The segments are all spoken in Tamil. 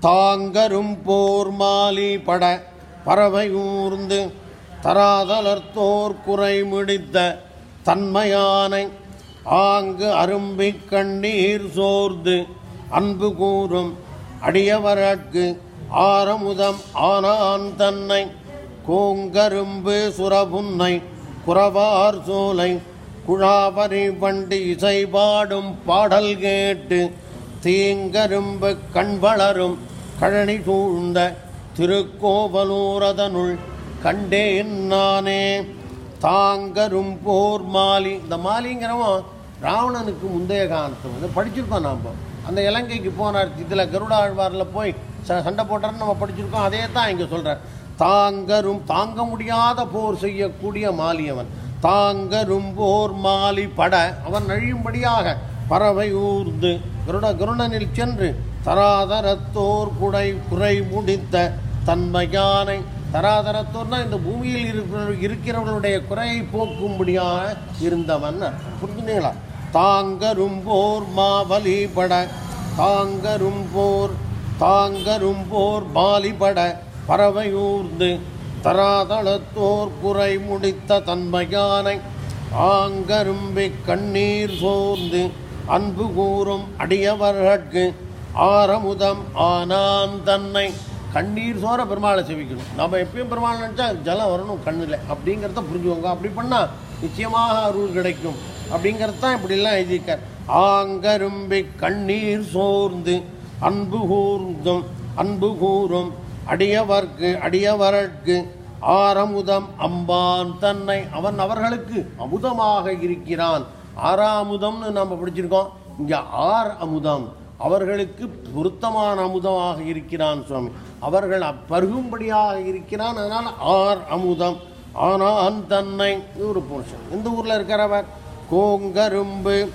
தாங்கரும் போர் மாலி பட பறவை ஊர்ந்து தராதலர்த்தோர் குறை முடித்த தன்மையானை ஆங்கு அரும்பிக் கண்ணீர் சோர்ந்து அன்பு கூறும் அடியவரற்கு ஆரமுதம் ஆனான் தன்னை கோங்கரும்பு சுரபுன்னை குறவார் சோலை குழாபரி வண்டி இசை பாடும் பாடல் கேட்டு தீங்கரும்பு கண் வளரும் கழனி சூழ்ந்த திருக்கோவலூரதனுள் கண்டேன் நானே. தாங்கரும் போர் மாலி. இந்த மாலிங்கிறவன் ராவணனுக்கு முந்தைய காலத்து வந்து படிச்சிருக்கோம் நாம். அந்த இலங்கைக்கு போனார். இதில் கருடாழ்வாரில் போய் ச சண்டை போட்டார்னு நம்ம படிச்சிருக்கோம். அதே தான் இங்கே சொல்கிறார் தாங்கரும் தாங்க முடியாத போர் செய்யக்கூடிய மாலியவன். தாங்கரும் போர் மாலி பட. அவன் நழியும்படியாக பறவை ஊர்ந்து கருட கருடனில் சென்று தராதரத்தோர் குடை குறை முடித்த தன்மையானை. தராதரத்தோர்னா இந்த பூமியில் இருக்கிற இருக்கிறவர்களுடைய குறையை போக்கும்படியாக இருந்தவன் அர்த்தம். புரிஞ்சுனீங்களா தாங்கரும் போர் மாவலி பட தாங்கரும் போர் தாங்கரும் போர் மாலிபட பறவையூர்ந்து தராதளத்தோர் குறை முடித்த தன்மையானை. ஆங்கரும்பி கண்ணீர் சோர்ந்து அன்பு கூறும் அடியவர்கட்கு ஆரமுதம் ஆனான் தன்னை. கண்ணீர் சோற பெருமாளை செவிக்கணும். நம்ம எப்பயும் பெருமாள் நினச்சா ஜலம் வரணும் கண்ணில். அப்படிங்கிறத புரிஞ்சுக்கோங்க. அப்படி பண்ணால் நிச்சயமாக அருள் கிடைக்கும். அப்படிங்கிறது தான் இப்படிலாம் எழுதியிருக்கார். ஆங்கரும்பி கண்ணீர் சோர்ந்து அன்பு கூர்ந்தும் அன்பு கூறும் அடியவர்க்கு அடியவர்க்கு ஆரமுதம் அம்பான் தன்னை. அவன் அவர்களுக்கு அமுதமாக இருக்கிறான். ஆறாமுதம்னு நம்ம படிச்சிருக்கோம். இங்கே ஆர் அமுதம். அவர்களுக்கு பொருத்தமான அமுதமாக இருக்கிறான் சுவாமி. அவர்கள் பருகும்படியாக இருக்கிறான் அதனால் ஆர் அமுதம். ஆனான் தன்னை ஒரு புருஷன். இந்த ஊரில் இருக்கிறவர் கோங்கரும்பு.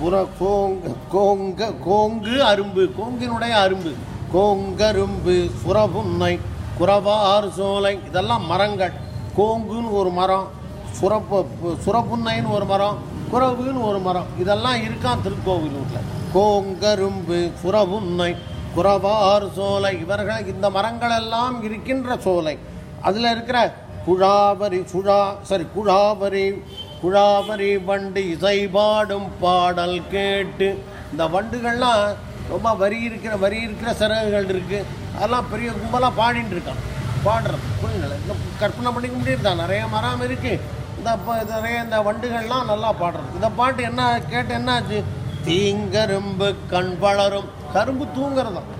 புற கோங்க கோங்க கோங்கு அரும்பு. கோங்கினுடைய அரும்பு. கோங்கரும்பு சுரபுன்னை குரவார் சோலை இதெல்லாம் மரங்கள். கோங்குன்னு ஒரு மரம். சுரப்பு சுரப்புன்னைன்னு ஒரு மரம். குறவுன்னு ஒரு மரம். இதெல்லாம் இருக்கான் திருக்கோவிலூரில். கோங்கரும்பு சுரபுன்னை குறவார் சோலை. இவர்கள் இந்த மரங்கள் எல்லாம் இருக்கின்ற சோலை. அதில் இருக்கிற குழாவரி சுழா சரி குழாவரி குழாவரி வண்டு இசை பாடும் பாடல் கேட்டு இந்த வண்டுகள்லாம் ரொம்ப வரி இருக்கிற வரி இருக்கிற சிறகுகள் இருக்குது அதெல்லாம் பெரிய கும்பலாக பாடிட்டு இருக்கான். பாடுறது புரியுங்களா கற்பனை பண்ணிக்க முடியுதா நிறைய மரம் இருக்குது இந்த ப- நிறைய இந்த வண்டுகள்லாம் நல்லா பாடுறது. இந்த பாட்டு என்ன கேட்டு என்னாச்சு? தீங்கரும்பு கண் வளரும். கரும்பு தூங்குறதாம்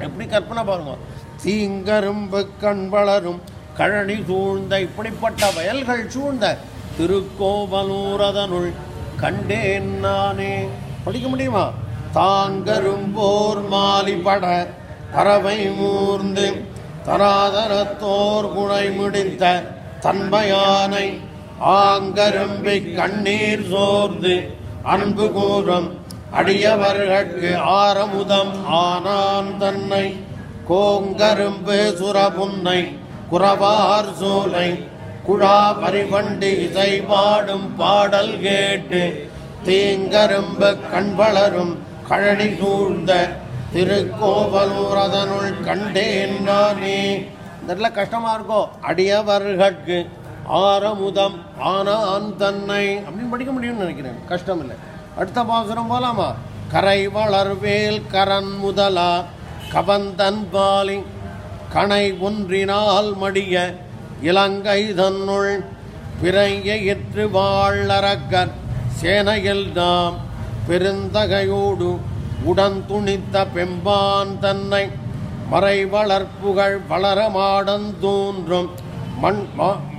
எப்படி கற்பனை பாருங்க. தீங்கரும்பு கண் வளரும். கழனி சூழ்ந்த இப்படிப்பட்ட வயல்கள் சூழ்ந்த திருக்கோவலூரதனுள் கண்டேன் நானே. படிக்க முடியுமா? தாங்கரும்போர் மாலிபட பறவை மூர்ந்து தராதரத்தோர் குணை முடித்த தன்மையானை ஆங்கரும்பி கண்ணீர் சோர்ந்து அன்பு கூறும் அடியவர்கட்கு ஆரமுதம் ஆனான் தன்னை. கோங்கரும்பு சுரபுன்னை குறவார் சோலை குழா பரிவண்டி இசை பாடும் பாடல் கேட்டு தீங்கரும்பு கண் வளரும் கழனி சூழ்ந்த திருக்கோவலூரதனுள் கண்டேன் நானே. இதெல்லாம் கஷ்டமா இருக்கும் அடியவர்கட்கு ஆரமுதம் ஆனான் தன்னை. அப்படின்னு படிக்க முடியும்னு நினைக்கிறேன். கஷ்டம் இல்லை அடுத்த பாசுரம் போலாமா? கரை வளர்வேல் கரன் முதலா கவந்தன் பாலி கணை ஒன்றினால் மடிய இலங்கை தன்னுள் பிறைய எற்று வாழறக்கர் சேனையில் நாம் பெருந்தகையோடு உடன் துணித்த பெம்பான் தன்னை. மறை வளர்ப்புகள் வளரமாடன் தோன்றும் மண்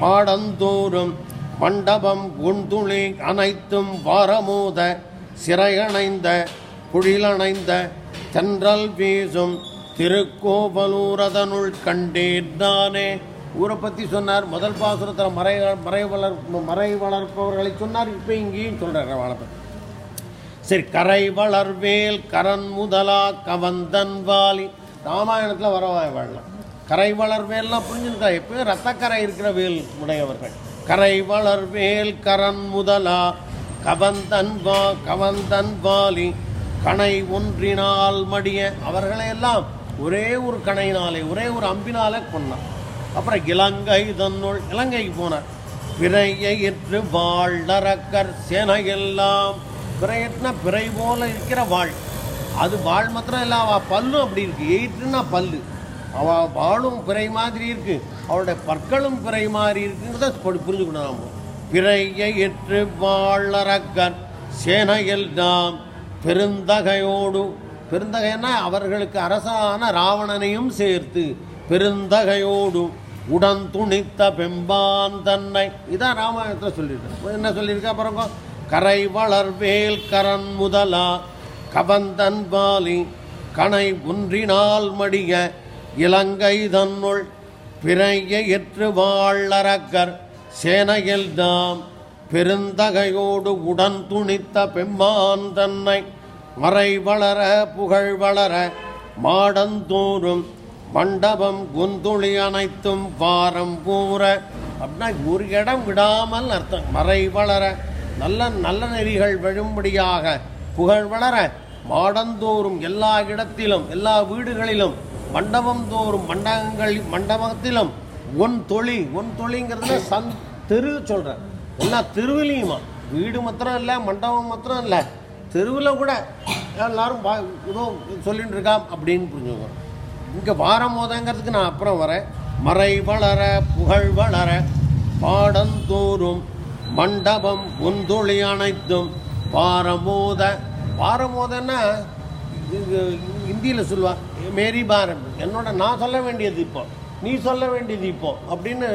மாடந்தோறும் மண்டபம் குண்டுளி அனைத்தும் வாரமோத சிறையணைந்த குழிலணைந்த தென்றல் வீசும் திருக்கோவலூரதனுள் கண்டேன்தானே ஊரை பற்றி சொன்னார் முதல் பாசுரத்தில் மறை மறை வளர் மறை வளர்ப்பவர்களை சொன்னார் இப்போ இங்கேயும் சொல்கிறார் வளர்ப்ப சரி கரை வளர்வேல் கரன் முதலா கவந்தன் வாலி. ராமாயணத்தில் வரவாய் வாழலாம் கரை வளர்வேல்லாம் புரிஞ்சுருக்கா எப்பயும் ரத்தக்கரை இருக்கிற வேல் உடையவர்கள் கரை வளர்வேல் கரன் முதலா கவந்தன் வா கவந்தன் வாலி கணை ஒன்றினால் மடிய. அவர்களையெல்லாம் ஒரே ஒரு கணையினாலே ஒரே ஒரு அம்பினாலே கொன்னான். அப்புறம் இலங்கை தன்னுள் இலங்கைக்கு போனார். பிறையிற்று வாழ்நரக்கர் சேனையெல்லாம். பிறையற்னா பிறை போல இருக்கிற வாழ். அது வாழ் மாத்திரம் இல்லை பல்லும் அப்படி இருக்கு. எயிற்றுன்னா பல்லு. அவள் வாழும் பிறை மாதிரி இருக்குது அவளுடைய பற்களும் பிறை மாதிரி இருக்குங்கிறத பு- பிறையை எற்று பிறையிற்று சேனையில் நாம் பெருந்தகையோடு பெருந்தகைன்னா அவர்களுக்கு அரசான ராவணனையும் சேர்த்து பெருந்தகையோடு உடன் துணித்த பெம்பான் தன்னை. இதான் ராமாயணத்தில் சொல்லியிருக்கேன் என்ன சொல்லியிருக்கா? பாருங்க கரை வளர்வேல் கரன் முதலா கபந்தன் பாலி கனை ஒன்றினால் மடிய இலங்கை தன்னுள் பிறைய எற்று வாழறக்கர் சேனையெல்லாம் பெருந்தகையோடு உடன் துணித்த பெம்மான் தன்னை மறை வளர புகழ் வளர மாடந்தோறும் மண்டபம் குந்துளி அனைத்தும் வாரம் கூற அப்படின்னா ஒரு இடம் விடாமல் அர்த்தம். மறை வளர நல்ல நல்ல நெறிகள் விழும்படியாக புகழ் வளர மாடந்தோறும் எல்லா இடத்திலும் எல்லா வீடுகளிலும் மண்டபம் தோறும் மண்டபங்கள் மண்டபத்திலும் ஒன் தொழி ஒன் தொழிங்கிறதுல சந் தெரு சொல்கிறேன் எல்லா தெருவிலையுமா. வீடு மாத்திரம் இல்லை மண்டபம் மாத்திரம் இல்லை. தெருவில் கூட எல்லாரும் வா ஏதோ சொல்லிட்டு இருக்கா அப்படின்னு புரிஞ்சுக்கோ இங்கே வாரம் மோதங்கிறதுக்கு நான் அப்புறம் வரேன். மறை வளர புகழ் வளர பாடந்தோறும் மண்டபம் ஒந்தொழி அனைத்தும் பாரமோத பாரமோதன்னா இந்தியில் சொல்லுவாள் மேரி பாரத் என்னோட நான் சொல்ல வேண்டியது இப்போ. நீ சொல்ல வேண்டியது இப்போ. அப்படின்னு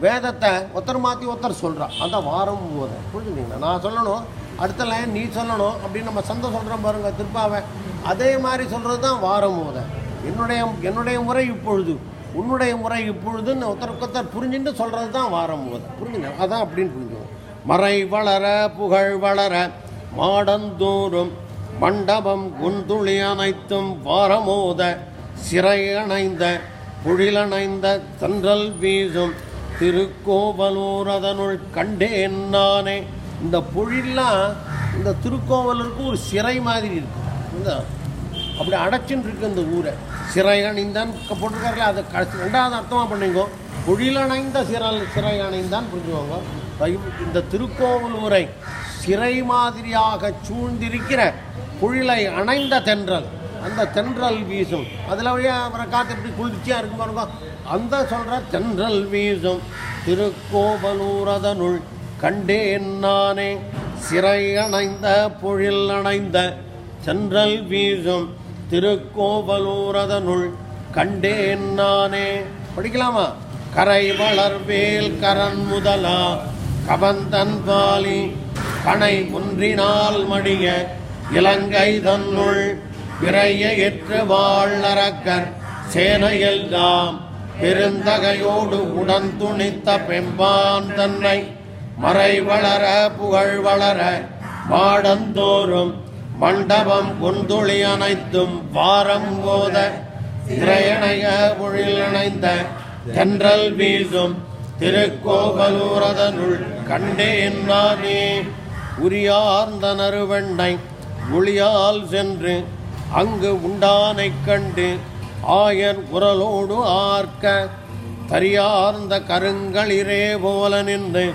வேதத்தை ஒருத்தர் மாற்றி ஒருத்தர் சொல்கிறான் அதான் வாரம் போத புரிஞ்சுக்கிங்களா நான் சொல்லணும். அடுத்த லைன் நீ சொல்லணும் அப்படின்னு நம்ம சந்தை சொல்கிறோம் பாருங்க திருப்பாவை. அதே மாதிரி சொல்கிறது தான் வாரம் போத என்னுடைய என்னுடைய முறை இப்பொழுது. உன்னுடைய முறை இப்பொழுதுன்னு ஒருத்தருக்கொத்தர் புரிஞ்சுட்டு சொல்கிறது தான் வாரம் போத புரிஞ்சுங்க அதான் அப்படின்னு புரிஞ்சுக்கணும். மறை வளர புகழ் வளர மாடந்தோறும் மண்டபம் குந்துளி அனைத்தும் வாரமோத சிறையணைந்த புழிலணைந்த தன்றல் வீசும். திருக்கோவலூர் அதனுள் கண்டேன் நானே. இந்த புழிலாம் இந்த திருக்கோவலூருக்கு ஒரு சிறை மாதிரி இருக்கு. அப்படி அடைச்சின்னு இருக்கு இந்த ஊரை. சிறை அணிந்தான் போட்டிருக்காருல அதை கடைசி ரெண்டாவது அர்த்தமாக பண்ணிக்கோ. புழிலணைந்த சிறை சிறை அணைந்தான் புரிஞ்சுவாங்க இந்த திருக்கோவலூரை சிறை மாதிரியாக சூழ்ந்திருக்கிற புழிலை அணைந்த தென்றல். அந்த தென்றல் வீசும். அதில் வழியாக அப்புறம் காற்று எப்படி குளிர்ச்சியாக இருக்கும் பாருங்க. அந்த சொல்கிற தென்றல் வீசும். திருக்கோவலூர் அதனுள் கண்டேன் நானே. சிறை அணைந்த பொழில் அணைந்த சென்றல் வீசும். திருக்கோவலூர் அதனுள் கண்டேன் நானே. படிக்கலாமா? கரை வளர்வேல் கரன் முதலா. கபந்தன் பாலி. கணை ஒன்றினால் மடிய இலங்கை தன்னுள் விரைய எற்று வாழ்நரக்கர் சேனையெல்லாம் பெருந்தகையோடு உடன் துணித்த பெம்பான் தன்னை மறை வளர புகழ் வளர மாடந்தோறும் மண்டபம் குந்துளி அனைத்தும் வாரம் போத திரையணைய பொழில் அணைந்த தென்றல் வீசும் திருக்கோவலூரதனுள் கண்டேன் நானே உரியார்ந்த நறுவெண்ணை ஒளியால் சென்று அங்கு உண்டானைக் கண்டு ஆயர் உரலோடு ஆர்க்க தரியார்ந்த கருங்களிரே போல நின்று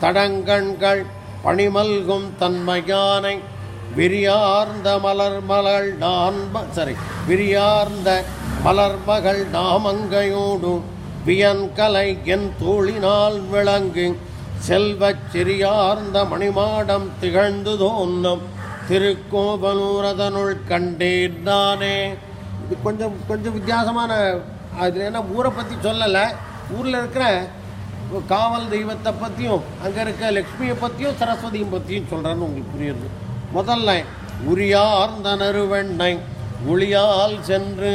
தடங்கண்கள் பணிமல்கும் தன்மையானை விரியார்ந்த மலர் மலர் நான் சரி விரியார்ந்த மலர்மகள் நாமங்கையோடு வியன்கலை என் தூளினால் விளங்கு செல்வச் சிறியார்ந்த மணிமாடம் திகழ்ந்து தோன்றும். திருக்கோவலூரதனுள் கண்டேன் நானே. இது கொஞ்சம் கொஞ்சம் வித்தியாசமான அது ஏன்னா ஊரை பற்றி சொல்லலை. ஊரில் இருக்கிற காவல் தெய்வத்தை பற்றியும் அங்கே இருக்க லக்ஷ்மியை பற்றியும் சரஸ்வதியும் பற்றியும் சொல்கிறேன்னு உங்களுக்கு புரியுது. முதல்ல உரியார்ந்த நறுவெண்ணெய் ஒளியால் சென்று.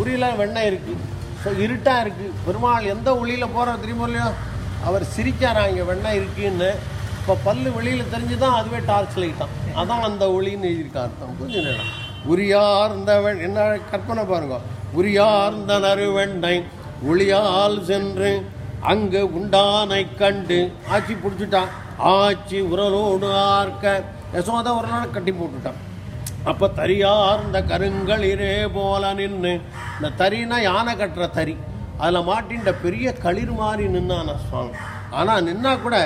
உரியில் வெண்ணெய் இருக்குது ஸோ இருட்டாக இருக்குது பெருமாள் எந்த ஒளியில் போகிற தெரியுமோ அவர் சிரிக்காரா இங்கே வெண்ணெய் இருக்குன்னு. இப்போ பல்லு வெளியில் தெரிஞ்சு தான் அதுவே டார்ச் லைட்டான் அதான் அந்த ஒளின்னு எழுதியிருக்கா அர்த்தம். கொஞ்சம் நேரம். உரியார்ந்தவன் என்ன கற்பனை பாருங்க. உரியார்ந்த நறுவெண்ணை ஒளியால் சென்று அங்கு உண்டானை கண்டு ஆச்சி பிடிச்சிட்டான். ஆச்சி உரலோடு ஆர்க்க யசோத ஒரு நாள் கட்டி போட்டுட்டான். அப்போ தரியார்ந்த கருங்களிரே போல நின்று இந்த தறினா யானை கட்டுற தறி. அதில் மாட்டின்ற பெரிய களிர் மாதிரி நின்னான சுவாமி ஆனால் நின்னா கூட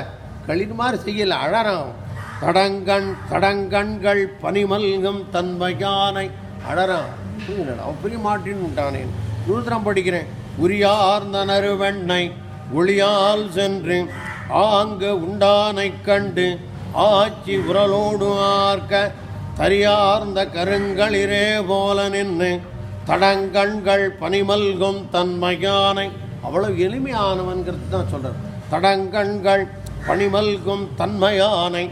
களிர் மாதிரி செய்யலை அழறான் தடங்கண் தடங்கண்கள் பனிமல்கம் தன்மையானை அழறான். புரியுதுங்களா? பெரிய மாட்டின்னு விட்டானே நூத்திரம் படிக்கிறேன். உரியார்ந்த நறுவெண்ணை ஒளியால் சென்று ஆங்கு உண்டானைக் கண்டு ஆச்சி உரலோடு ஆர்க்க தரியார்ந்த கருங்களிரே போல நின்று தடங்கண்கள் பனிமல்கும் தன்மையானை அவ்வளவு எளிமையானவன்கிறது தான் சொல்கிறார் தடங்கண்கள் பனிமல்கும் தன்மையானை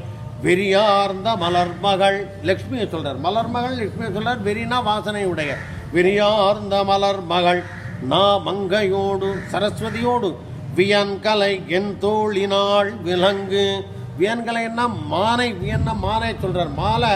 வெறியார்ந்த மலர்மகள் லக்ஷ்மியை சொல்றார். மலர்மகள் லக்ஷ்மியை சொல்றார். வெறினா வாசனை உடைய வெறியார்ந்த மலர்மகள் நா மங்கையோடு சரஸ்வதியோடு வியன்கலை என் தோழினாள் விலங்கு வியன்கலைன்னா மானை வியன்னா மானை சொல்றார். மாலை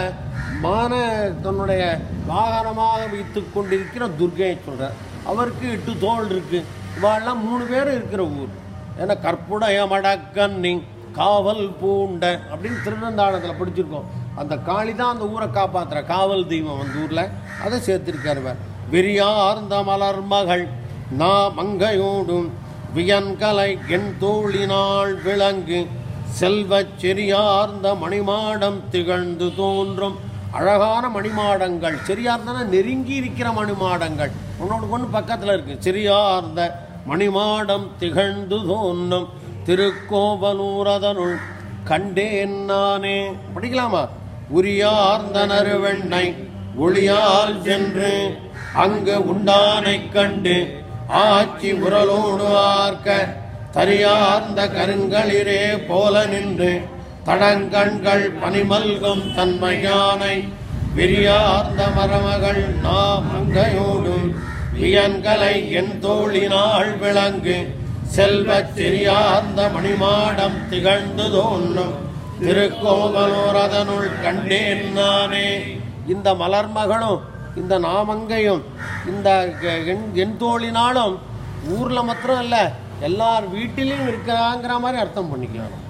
மானை தன்னுடைய வாகனமாக வைத்து கொண்டிருக்கிற துர்கையை சொல்றார். அவருக்கு எட்டு தோல் இருக்கு. இவாள்லாம் மூணு பேர் இருக்கிற ஊர். ஏன்னா கற்புடைய மடக்கன்னி காவல் பூண்ட அப்படின்னு திருநந்தாளத்தில் பிடிச்சிருக்கோம். அந்த காளி தான் அந்த ஊரை காப்பாத்துற. காவல் தெய்வம் அந்த ஊரில். அதை சேர்த்திருக்காரு இவர். மலர் மகள் நா மங்கையோடும் வியன்கலை என் தோழினாள் விளங்கு செல்வச் செரியார்ந்த மணிமாடம் திகழ்ந்து தோன்றும். அழகான மணிமாடங்கள். செரியார்ந்தன நெருங்கி இருக்கிற மணிமாடங்கள். உன்னோட ஒன்று பக்கத்தில் இருக்கு. செரியார்ந்த மணிமாடம் திகழ்ந்து தோன்றும். திருக்கோவலூரதனுள் கண்டேன் நானே. படிக்கலாமா? உரியார்ந்த நறுவெண்ணை ஒளியால் சென்று அங்கு உண்டானைக் கண்டு ஆச்சி உரலோடு ஆர்க்க தரியார்ந்த கருங்களிரே போல நின்று தடங்கண்கள் பனிமல்கும் தன்மையானை விரியார்ந்த மரமகள் நாம் அங்கையோடும் வியன்களை என் தோழினால் விளங்கு செல்வச் சிறியார்ந்த மணிமாடம் திகழ்ந்து தோன்றும். திருக்கோவலூரதனுள் கண்டேன் நானே. இந்த மலர்மகளும் இந்த நாமங்கையும் இந்த க- எண்- என் தோழினாலும் ஊரில் மாத்திரம் இல்லை எல்லார் வீட்டிலையும் இருக்கிறாங்கிற மாதிரி அர்த்தம் பண்ணிக்கலாம்?